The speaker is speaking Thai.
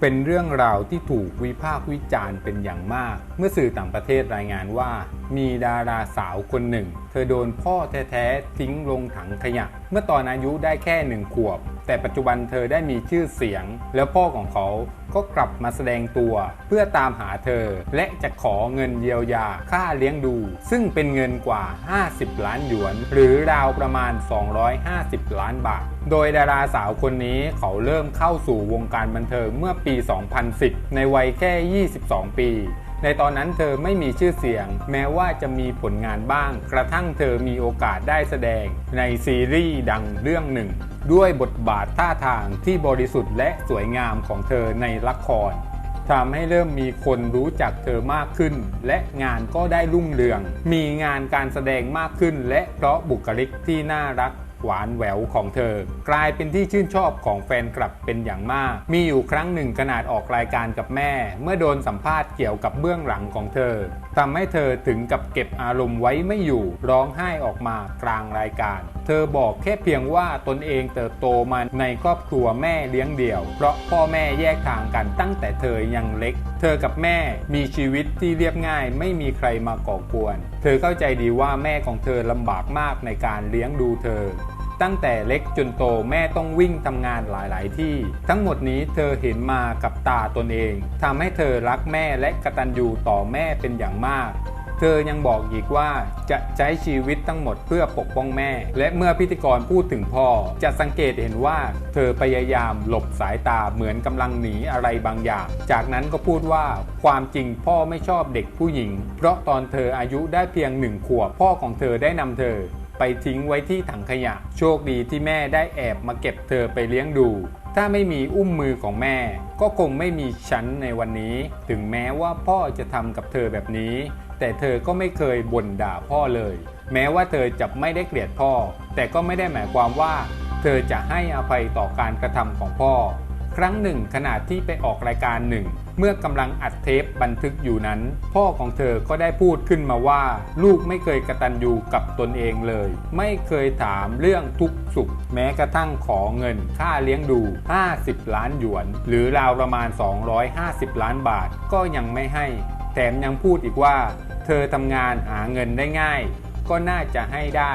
เป็นเรื่องราวที่ถูกวิพากษ์วิจารณ์เป็นอย่างมาก เมื่อสื่อต่างประเทศรายงานว่า มีดาราสาวคนหนึ่ง เธอโดนพ่อแท้ๆทิ้งลงถังขยะ เมื่อตอนอายุได้แค่หนึ่งขวบแต่ปัจจุบันเธอได้มีชื่อเสียง แล้วพ่อของเขาก็กลับมาแสดงตัว เพื่อตามหาเธอ และจะขอเงินเยียวยาค่าเลี้ยงดู ซึ่งเป็นเงินกว่า 50 ล้านหยวน หรือราวประมาณ 250 ล้านบาท โดยดาราสาวคนนี้เขาเริ่มเข้าสู่วงการบันเทิงเมื่อปี 2010 ในวัยแค่ 22 ปี ในตอนนั้นเธอไม่มีชื่อเสียง แม้ว่าจะมีผลงานบ้าง กระทั่งเธอมีโอกาสได้แสดง ในซีรีส์ดังเรื่องหนึ่ง ด้วยบทบาทท่าทางที่บริสุทธิ์และสวยงามของเธอในละครทำให้เริ่มมีคนรู้จักเธอมากขึ้น และงานก็ได้รุ่งเรือง มีงานการแสดงมากขึ้น และเพราะบุคลิกที่น่ารัก หวานแหววของเธอ กลายเป็นที่ชื่นชอบของแฟนคลับเป็นอย่างมาก มีอยู่ครั้งหนึ่งขนาดออกรายการกับแม่ เมื่อโดนสัมภาษณ์เกี่ยวกับเบื้องหลังของเธอทำให้เธอถึงกับเก็บอารมณ์ไว้ไม่อยู่ร้องไห้ออกมากลางรายการ ธอบอกแค่เพียงว่าตนเองเติบโตมาในครอบครัวแม่เลี้ยงเดี่ยว เพราะพ่อแม่แยกทางกันตั้งแต่เธอยังเล็ก เธอกับแม่มีชีวิตที่เรียบง่าย ไม่มีใครมาก่อกวน เธอเข้าใจดีว่าแม่ของเธอลำบากมากในการเลี้ยงดูเธอตั้งแต่เล็กจนโตแม่ต้องวิ่งทำงานหลาย ๆ ที่ ทั้งหมดนี้เธอเห็นมากับตาตนเองทำให้เธอรักแม่และกตัญญูต่อแม่เป็นอย่างมาก เธอยังบอกอีกว่าจะใช้ชีวิตทั้งหมดเพื่อปกป้องแม่ และเมื่อพิธีกรพูดถึงพ่อ จะสังเกตเห็นว่า เธอพยายามหลบสายตาเหมือนกำลังหนีอะไรบางอย่าง จากนั้นก็พูดว่าความจริงพ่อไม่ชอบเด็กผู้หญิง เพราะตอนเธออายุได้เพียงหนึ่งขวบพ่อของเธอได้นำเธอไปทิ้งไว้ที่ถังขยะ โชคดีที่แม่ได้แอบมาเก็บเธอไปเลี้ยงดู ถ้าไม่มีอุ้มมือของแม่ ก็คงไม่มีฉันในวันนี้ ถึงแม้ว่าพ่อจะทำกับเธอแบบนี้ แต่เธอก็ไม่เคยบ่นด่าพ่อเลย แม้ว่าเธอจะไม่ได้เกลียดพ่อ แต่ก็ไม่ได้หมายความว่า เธอจะให้อภัยต่อการกระทำของพ่อ ครั้งหนึ่งขณะที่ไปออกรายการหนึ่ง เมื่อกำลังอัดเทปบันทึกอยู่นั้น พ่อของเธอก็ได้พูดขึ้นมาว่า ลูกไม่เคยกระตันยูกับตนเองเลย ไม่เคยถามเรื่องทุกข์สุข แม้กระทั่งขอเงินค่าเลี้ยงดู 50 ล้านหยวน หรือราวประมาณ 250 ล้านบาทก็ยังไม่ให้ แถมยังพูดอีกว่า เธอทำงานหาเงินได้ง่าย ก็น่าจะให้ได้